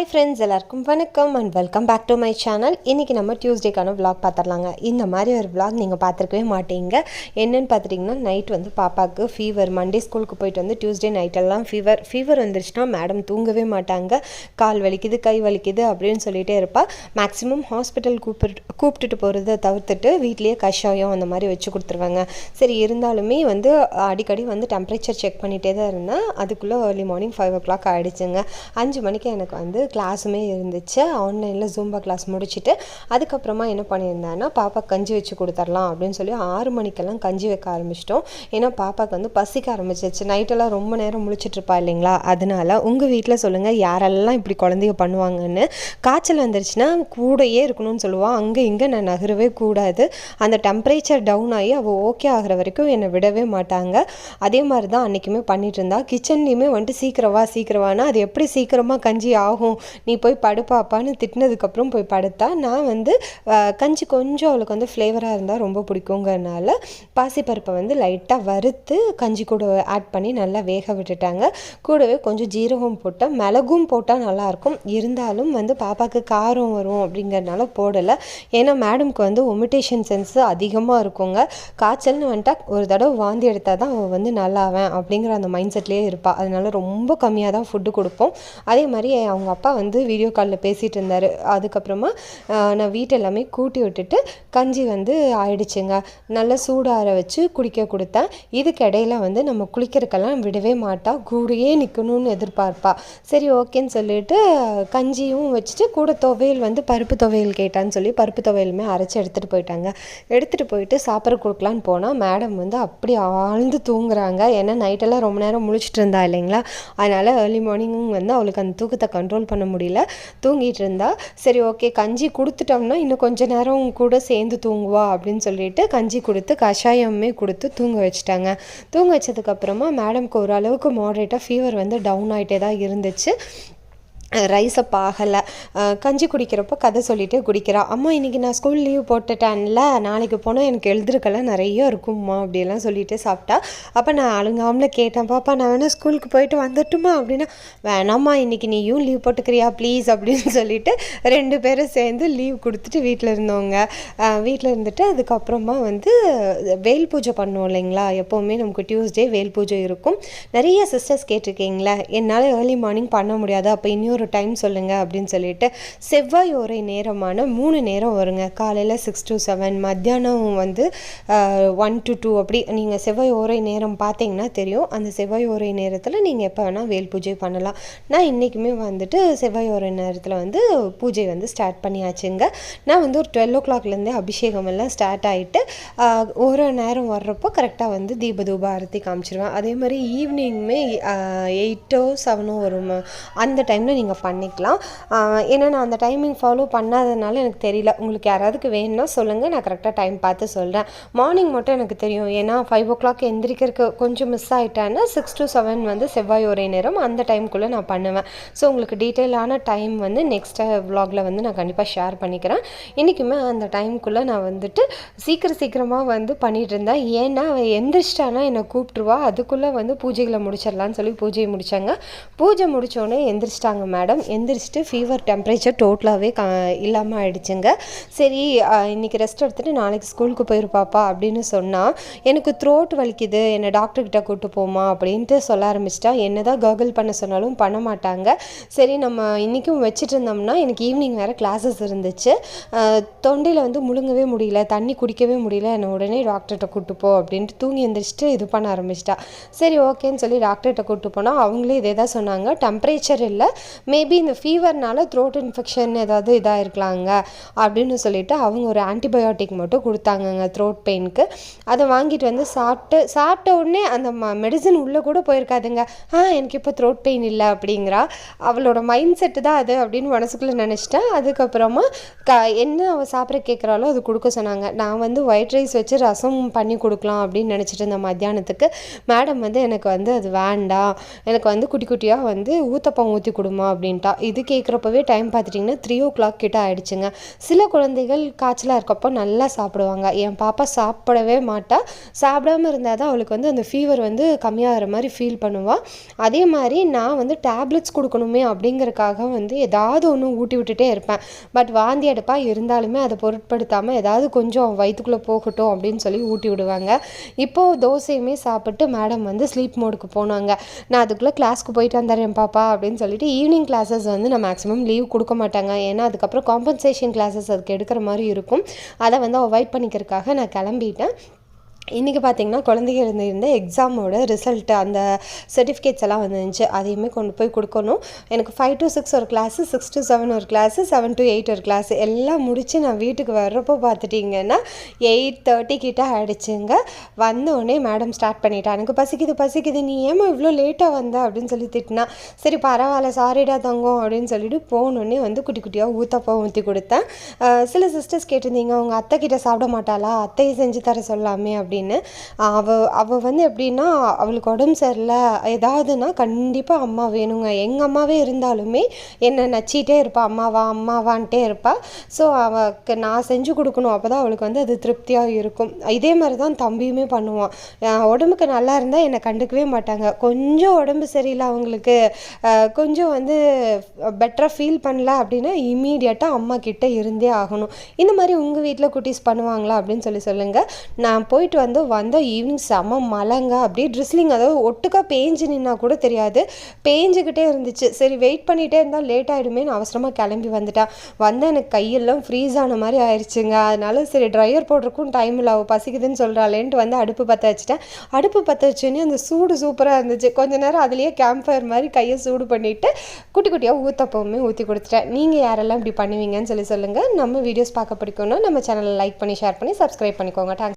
Hi friends எல்லாருக்கும் வணக்கம் and welcome back to my channel இன்றைக்கி நம்ம டியூஸ்டேக்கான விலாக் பார்த்துடலாங்க. இந்த மாதிரி ஒரு விலாக் நீங்கள் பார்த்துருக்கவே மாட்டீங்க. என்னென்னு பார்த்துட்டிங்கன்னா நைட் வந்து பாப்பாவுக்கு ஃபீவர் மண்டே ஸ்கூலுக்கு போயிட்டு வந்து டியூஸ்டே நைட்டெல்லாம் ஃபீவர் ஃபீவர் வந்துருச்சுன்னா மேடம் தூங்கவே மாட்டாங்க. கால் வலிக்குது கை வலிக்குது அப்படின்னு சொல்லிகிட்டே இருப்பாள் மேக்ஸிமம் ஹாஸ்பிட்டல் கூப்பிட்டு கூப்பிட்டுட்டு போகிறத தவிர்த்துட்டு வீட்லேயே கஷாயம் அந்த மாதிரி வச்சு கொடுத்துருவாங்க. சரி இருந்தாலுமே வந்து அடிக்கடி வந்து டெம்பரேச்சர் செக் பண்ணிகிட்டே தான் இருந்தேன் அதுக்குள்ளே early morning five o'clock ஆகிடுச்சுங்க அஞ்சு மணிக்கு எனக்கு வந்து கிளாஸுமே இருந்துச்சு. ஆன்லைனில் ஜூம்பா கிளாஸ் முடிச்சுட்டு அதுக்கப்புறமா என்ன பண்ணியிருந்தேன்னா பாப்பா கஞ்சி வச்சு கொடுத்துர்லாம் அப்படின்னு சொல்லி ஆறு மணிக்கெல்லாம் கஞ்சி வைக்க ஆரம்பிச்சிட்டோம். ஏன்னா பாப்பாவுக்கு வந்து பசிக்க ஆரம்பிச்சிச்சு நைட்டெல்லாம் ரொம்ப நேரம் முழிச்சிட்ருப்பா இல்லைங்களா? அதனால் உங்கள் வீட்டில் சொல்லுங்கள் யாரெல்லாம் இப்படி குழந்தைங்க பண்ணுவாங்கன்னு. காய்ச்சல் வந்துருச்சுன்னா கூடயே இருக்கணும்னு சொல்லுவாள் அங்கே இங்கே நான் நகரவே கூடாது. அந்த டெம்பரேச்சர் டவுன் ஆகி அவள் ஓகே ஆகிற வரைக்கும் என்னை விடவே மாட்டாங்க. அதே மாதிரி தான் அன்றைக்குமே பண்ணிட்டு இருந்தா. கிச்சன்லேயுமே வந்துட்டு சீக்கிரவா சீக்கிரவானா அது எப்படி சீக்கிரமாக கஞ்சி ஆகும்? நீ போய் படுப்பாப்பான்னு திட்டினதுக்கப்புறம் போய் படுத்தா நான் வந்து கஞ்சி கொஞ்சம் அவளுக்கு வந்து ஃப்ளேவராக இருந்தால் ரொம்ப பிடிக்குங்கிறனால பாசிப்பருப்பை வந்து லைட்டாக வறுத்து கஞ்சி கூட ஆட் பண்ணி நல்லா வேக விட்டுட்டாங்க. கூடவே கொஞ்சம் ஜீரகம் போட்டால் மிளகும் போட்டால் நல்லாயிருக்கும். இருந்தாலும் வந்து பாப்பாவுக்கு காரம் வரும் அப்படிங்கிறனால போடலை. ஏன்னா மேடம்க்கு வந்து ஒமிட்டேஷன் சென்ஸ் அதிகமாக இருக்குங்க. காய்ச்சல்னு வந்துட்டா ஒரு தடவை வாந்தி எடுத்தால் தான் அவள் வந்து நல்லாவேன் அப்படிங்கிற அந்த மைண்ட் செட்லேயே இருப்பாள் அதனால ரொம்ப கம்மியாக தான் ஃபுட்டு கொடுப்போம். அதே மாதிரி அவங்க அப்பா வந்து வீடியோ காலில் பேசிகிட்டு இருந்தார் அதுக்கப்புறமா நான் வீட்டை எல்லாமே கூட்டி விட்டுட்டு கஞ்சி வந்து ஆயிடுச்சுங்க. நல்லா சூடார வச்சு குடிக்க கொடுத்தேன். இதுக்கு இடையில வந்து நம்ம குளிக்கிறக்கெல்லாம் விடவே மாட்டா. கூடயே நிற்கணும்னு எதிர்பார்ப்பா. சரி ஓகேன்னு சொல்லிட்டு கஞ்சியும் வச்சுட்டு கூட துவையல் வந்து பருப்பு துவையல் கேட்டான்னு சொல்லி பருப்பு துவையலுமே அரைச்சி எடுத்துகிட்டு போயிட்டாங்க. எடுத்துகிட்டு போயிட்டு சாப்பிட கொடுக்கலான்னு போனால் மேடம் வந்து அப்படி ஆழ்ந்து தூங்குறாங்க. ஏன்னா நைட்டெல்லாம் ரொம்ப நேரம் முழிச்சிட்டு இருந்தா இல்லைங்களா? அதனால் ஏர்லி மார்னிங் வந்து அவளுக்கு அந்த தூக்கத்தை கண்ட்ரோல் பண்ண முடியல. தூங்கிட்டு இருந்தா சரி ஓகே கஞ்சி கொடுத்துட்டோம்னா இன்னும் கொஞ்ச நேரம் கூட சேர்ந்து தூங்குவா அப்படின்னு சொல்லிட்டு கஞ்சி கொடுத்து கஷாயமே கொடுத்து தூங்க வச்சுட்டாங்க. தூங்க வச்சதுக்கப்புறமா மேடம்க்கு ஓரளவுக்கு மாடரேட்டாக ஃபீவர் வந்து டவுன் ஆகிட்டே தான் இருந்துச்சு. ரைஸ் பாகலை. ஆகலை கஞ்சி குடிக்கிறப்போ கதை சொல்லிட்டு குடிக்கிறா. அம்மா இன்றைக்கி நான் ஸ்கூல் லீவ் போட்டுட்டேன்ல நாளைக்கு போனால் எனக்கு எழுதுறக்கெல்லாம் நிறைய இருக்கும்மா அப்படியெல்லாம் சொல்லிட்டு சாப்பிட்டா. அப்போ நான் அழுங்காமல கேட்டேன் பாப்பா நான் வேணால் ஸ்கூலுக்கு போயிட்டு வந்துட்டுமா? அப்படின்னா வேணாம்மா இன்றைக்கி நீயும் லீவ் போட்டுக்கிறியா ப்ளீஸ் அப்படின்னு சொல்லிட்டு ரெண்டு பேரும் சேர்ந்து லீவ் கொடுத்துட்டு வீட்டில் இருந்தவங்க. வீட்டில் இருந்துட்டு அதுக்கப்புறமா வந்து வேல் பூஜை பண்ணுவோம் இல்லைங்களா? எப்போவுமே நமக்கு டியூஸ்டே வேல் பூஜை இருக்கும். நிறைய சிஸ்டர்ஸ் கேட்டிருக்கீங்களே என்னால் ஏர்லி மார்னிங் பண்ண முடியாது அப்போ இன்னொரு ஒரு டைம் சொல்லுங்கள் அப்படின்னு சொல்லிட்டு செவ்வாய் ஒரே நேரமான மூணு நேரம் வருங்க. காலையில் சிக்ஸ் டு செவன் மத்தியானம் வந்து ஒன் டு டூ அப்படி நீங்கள் செவ்வாய் ஓரை நேரம் பார்த்தீங்கன்னா தெரியும். அந்த செவ்வாய் ஓரை நேரத்தில் நீங்கள் எப்போ வேணால் வேல் பூஜை பண்ணலாம். நான் இன்றைக்குமே வந்துட்டு செவ்வாய் ஓரை நேரத்தில் வந்து பூஜை வந்து ஸ்டார்ட் பண்ணியாச்சுங்க. நான் வந்து ஒரு டுவெல் ஓ கிளாக்லேருந்தே அபிஷேகம் எல்லாம் ஸ்டார்ட் ஆகிட்டு ஒரு நேரம் வர்றப்போ கரெக்டாக வந்து தீப தூப ஆரத்தி காமிச்சிருவேன். அதே மாதிரி ஈவினிங்குமே எயிட்டோ செவனோ வரும்? அந்த டைமில் நீங்கள் பண்ணிக்கலாம். ஏன்னா நான் அந்த டைமிங் ஃபாலோ பண்ணாததுனால எனக்கு தெரியல. உங்களுக்கு யாராவதுக்கு வேணும்னா சொல்லுங்கள் நான் கரெக்டாக டைம் பார்த்து சொல்கிறேன் மார்னிங் மட்டும் எனக்கு தெரியும். ஏன்னா ஃபைவ் ஓ கிளாக் எந்திரிக்கிறதுக்கு கொஞ்சம் மிஸ் ஆகிட்டேன்னா சிக்ஸ் டு செவன் வந்து செவ்வாய் ஒரே நேரம் அந்த டைம்குள்ளே நான் பண்ணுவேன். ஸோ உங்களுக்கு டீட்டெயிலான டைம் வந்து நெக்ஸ்ட் vlogல வந்து நான் கண்டிப்பாக ஷேர் பண்ணிக்கிறேன். இன்றைக்குமே அந்த டைம்குள்ளே நான் வந்துட்டு சீக்கிரம் சீக்கிரமாக வந்து பண்ணிகிட்டு இருந்தேன். ஏன்னா அவள் எந்திரிச்சிட்டானா என்னை கூப்பிட்ருவா அதுக்குள்ளே வந்து பூஜைகளை முடிச்சிடலான்னு சொல்லி பூஜையை முடித்தாங்க பூஜை முடித்தோடனே எந்திரிச்சிட்டாங்க மேடம் எந்திரிச்சிட்டு ஃபீவர் டெம்பரேச்சர் டோட்டலாகவே க இல்லாமல் ஆயிடுச்சுங்க. சரி இன்றைக்கி இன்னைக்கு ரெஸ்ட் எடுத்துட்டு நாளைக்கு ஸ்கூலுக்கு போயிருப்பாப்பா அப்படின்னு சொன்னால் எனக்கு த்ரோட் வலிக்குது என்னை டாக்டர்கிட்ட கூட்டு போமா அப்படின்ட்டு சொல்ல ஆரம்பிச்சிட்டா. என்ன தான் கர்கிள் பண்ண சொன்னாலும் பண்ண மாட்டாங்க. சரி நம்ம இன்றைக்கும் வச்சுட்டு இருந்தோம்னா எனக்கு ஈவினிங் வேறு கிளாஸஸ் இருந்துச்சு. தொண்டையில் வந்து முழுங்கவே முடியல தண்ணி குடிக்கவே முடியல என்னை உடனே டாக்டர்கிட்ட கூப்பிட்டு போ அப்படின்ட்டு தூங்கி எந்திரிச்சிட்டு இது பண்ண ஆரம்பிச்சிட்டா. சரி ஓகேன்னு சொல்லி டாக்டர்கிட்ட கூட்டு போனால் அவங்களே இதே தான் சொன்னாங்க. டெம்பரேச்சர் இல்லை மேபி இந்த ஃபீவர்னால த்ரோட் இன்ஃபெக்ஷன் ஏதாவது இதாக இருக்கலாங்க அப்படின்னு சொல்லிட்டு அவங்க ஒரு ஆன்டிபயோட்டிக் மட்டும் கொடுத்தாங்கங்க த்ரோட் பெயினுக்கு அதை வாங்கிட்டு வந்து சாப்பிட்டு சாப்பிட்ட உடனே அந்த மெடிசன் உள்ளே கூட போயிருக்காதுங்க. ஆ எனக்கு இப்போ த்ரோட் பெயின் இல்லை அப்படிங்கிறா. அவளோட மைண்ட் செட்டு தான் அது அப்படின்னு மனசுக்குள்ளே நினச்சிட்டேன். அதுக்கப்புறமா க என்ன அவள் சாப்பிட கேட்குறாளோ அது கொடுக்க சொன்னாங்க. நான் வந்து ஒயிட் ரைஸ் வச்சு ரசம் பண்ணி கொடுக்கலாம் அப்படின்னு நினச்சிட்டு இருந்தேன் மத்தியானத்துக்கு மேடம் வந்து எனக்கு வந்து அது வேண்டாம். எனக்கு வந்து குட்டி குட்டியாக வந்து ஊத்தப்பம் ஊற்றி கொடுமா அப்படின்ட்டா. இது கேட்குறப்பவே டைம் பார்த்துட்டிங்கன்னா த்ரீ ஓ கிளாக் கிட்ட ஆயிடுச்சுங்க. சில குழந்தைகள் காய்ச்சலாக இருக்கப்போ நல்லா சாப்பிடுவாங்க. என் பாப்பா சாப்பிடவே மாட்டா. சாப்பிடாம இருந்தால் தான் அவளுக்கு வந்து அந்த ஃபீவர் வந்து கம்மியாகிற மாதிரி ஃபீல் பண்ணுவாள் அதே மாதிரி நான் வந்து டேப்லெட்ஸ் கொடுக்கணுமே அப்படிங்கிறக்காக வந்து ஏதாவது ஒன்று ஊட்டி விட்டுட்டே இருப்பேன். பட் வாந்தி எடுப்பா. இருந்தாலுமே அதை பொருட்படுத்தாமல் ஏதாவது கொஞ்சம் வயிற்றுக்குள்ளே போகட்டும் அப்படின்னு சொல்லி ஊட்டி விடுவாங்க. இப்போது தோசையுமே சாப்பிட்டு மேடம் வந்து ஸ்லீப் மோடுக்கு போனாங்க. நான் அதுக்குள்ளே கிளாஸ்க்கு போயிட்டு வந்துடுறேன் பாப்பா அப்படின்னு சொல்லிட்டு ஈவினிங் கிளாஸஸ் வந்து நான் மேக்ஸிமம் லீவ் கொடுக்க மாட்டாங்க. ஏன்னா அதுக்கப்புறம் காம்பன்சேஷன் கிளாஸஸ் அதுக்கு எடுக்கிற மாதிரி இருக்கும். அதை வந்து அவாய்ட் பண்ணிக்கிறதுக்காக நான் கிளம்பிட்டேன். இன்றைக்கி பார்த்தீங்கன்னா குழந்தைங்க இருந்த எக்ஸாமோட ரிசல்ட்டு அந்த சர்டிஃபிகேட்ஸ் எல்லாம் வந்துருந்துச்சு. அதையுமே கொண்டு போய் கொடுக்கணும். எனக்கு ஃபைவ் டு சிக்ஸ் ஒரு கிளாஸு சிக்ஸ் டு செவன் ஒரு கிளாஸு செவன் டு எயிட் ஒரு கிளாஸு எல்லாம் முடித்து நான் வீட்டுக்கு வர்றப்போ பார்த்துட்டிங்கன்னா எயிட் தேர்ட்டி கிட்ட ஆகிடுச்சுங்க வந்தோடனே மேடம் ஸ்டார்ட் பண்ணிட்டா எனக்கு பசிக்குது பசிக்குது. நீ ஏமா இவ்வளோ லேட்டாக வந்த? அப்படின்னு சொல்லி திட்டினா சரி பரவாயில்ல சாரிடா தங்கம் அப்படின்னு சொல்லிட்டு போனோடனே வந்து குட்டி குட்டியாக ஊத்தப்பா ஊற்றி கொடுத்தேன். சில சிஸ்டர்ஸ் கேட்டிருந்தீங்க அவங்க அத்தை கிட்ட சாப்பிட மாட்டாளா? அத்தையை செஞ்சு தர சொல்லாமே அப்படின்னு. அவ அவள் வந்து எப்படின்னா அவளுக்கு உடம்பு சரியில்லை. ஏதாவதுன்னா கண்டிப்பாக அம்மா வேணுங்க. எங்கள் அம்மாவே இருந்தாலுமே என்னை நச்சிட்டே இருப்பாள் அம்மாவா அம்மாவான்ட்டே இருப்பாள் ஸோ அவளுக்கு நான் செஞ்சு கொடுக்கணும். அப்போ தான் அவளுக்கு வந்து அது திருப்தியாக இருக்கும். இதே மாதிரி தான் தம்பியுமே பண்ணுவான். உடம்புக்கு நல்லா இருந்தால் என்னை கண்டுக்கவே மாட்டாங்க. கொஞ்சம் உடம்பு சரியில்லை அவங்களுக்கு. கொஞ்சம் வந்து பெட்டராக ஃபீல் பண்ணல அப்படின்னா இமீடியட்டாக அம்மா கிட்டே இருந்தே ஆகணும். இந்த மாதிரி உங்கள் வீட்டில் குட்டீஸ் பண்ணுவாங்களா அப்படின்னு சொல்லி சொல்லுங்கள் நான் போயிட்டு வந்து வந்த ஈவினிங் செம மழைங்க அப்படியே ட்ரிஸ்லிங் அதாவது ஒட்டுக்கா பேஞ்சு நின்னா கூட தெரியாது. பேஞ்சுக்கிட்டே இருந்துச்சு. சரி வெயிட் பண்ணிகிட்டே இருந்தால் லேட் ஆகிடுமேனு அவசரமாக கிளம்பி வந்துட்டேன் வந்து எனக்கு கையெல்லாம் ஃப்ரீஸ் ஆன மாதிரி ஆயிடுச்சுங்க. அதனால சரி ட்ரையர் போடுறக்கும் டைம் இல்லை அவள் பசிக்குதுன்னு சொல்கிறாளேன்ட்டு வந்து அடுப்பு பற்ற வச்சுட்டேன். அடுப்பு பற்ற வச்சோன்னே அந்த சூடு சூப்பராக இருந்துச்சு. கொஞ்ச நேரம் அதுலேயே கேம்ப் ஃபயர் மாதிரி கையை சூடு பண்ணிவிட்டு குட்டி குட்டியாக ஊத்தப்பவுமே ஊற்றி கொடுத்துட்டேன். நீங்கள் யாரெல்லாம் இப்படி பண்ணுவீங்கன்னு சொல்லி சொல்லுங்கள் நம்ம வீடியோஸ் பார்க்க பிடிக்கும்னா நம்ம சேனலை லைக் பண்ணி ஷேர் பண்ணி சப்ஸ்கிரைப் பண்ணிக்கோங்க. தேங்க்ஸ்